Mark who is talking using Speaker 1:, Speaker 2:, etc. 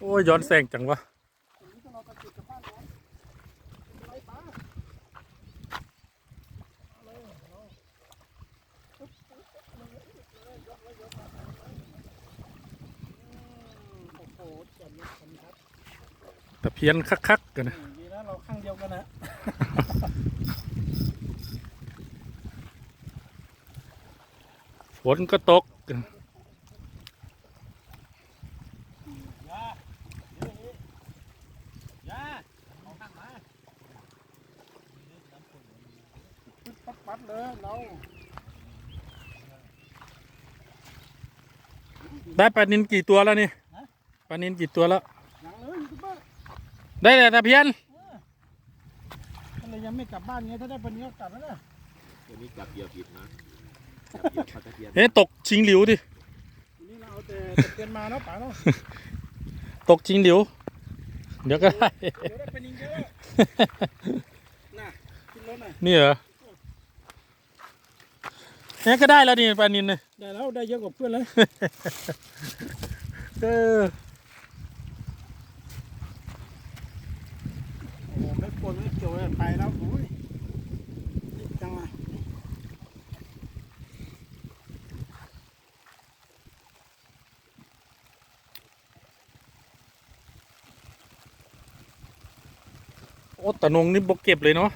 Speaker 1: โอ้ยย้อนแสงจังวะ
Speaker 2: อย่างนี้ต้องเราตะกิดกลับบ้านก่อนไล่ปลาเอาเลยเอาปึ๊บปึ๊บปึ๊บเลยเลยยกเลยยกมาอืมโอ้โหเจ๋งเลยคนครับ
Speaker 1: แต่เพี้ยนคักๆกันนะ
Speaker 2: ดีนะเราข้างเดียวกันนะ
Speaker 1: ฝนก็ตก
Speaker 2: ยาเดี๋ยวนี้ยาเอาข้างมา ปึ๊บปั๊บปั๊บเลยเรา
Speaker 1: ได้ปลานินกี่ตัวแล้วนี่ปลานินกี่ตัวแล้ว
Speaker 2: ยังเลยยูทูบเบอร์
Speaker 1: ได้แต่ตะเพียน
Speaker 2: ก็เลยยังไม่กลับบ้านไงถ้าได้ปลาเนี้ยกลับแล้วนะ
Speaker 3: เดี๋ยวนี้จับเหยื่อผิดนะจับเหยื่อปลาตะเพียน
Speaker 1: เฮ้ยตกชิงหลิวดิ
Speaker 2: วันนี้เราเอาแต่ตะเพียนมาเนาะป๋าเนาะ
Speaker 1: ตกชิงหลิว เดี๋ยวก็ได้
Speaker 2: เดี๋ยวได้ปลานินเยอะน่ะขึ้นรถน่ะ
Speaker 1: นี่เหรอเนี่ยก็ได้แล้วนี่ปลานินเนี่ย
Speaker 2: ได้แล้วได้เยอะกว่าเพื่อนเลย
Speaker 1: เออ
Speaker 2: โอ้โหไม่ปนไม่เกี่ยวเลยไปแล้วโอ้ยนี่จังอะ
Speaker 1: โอ้ตะนงนี่บกเก็บเลยเนาะ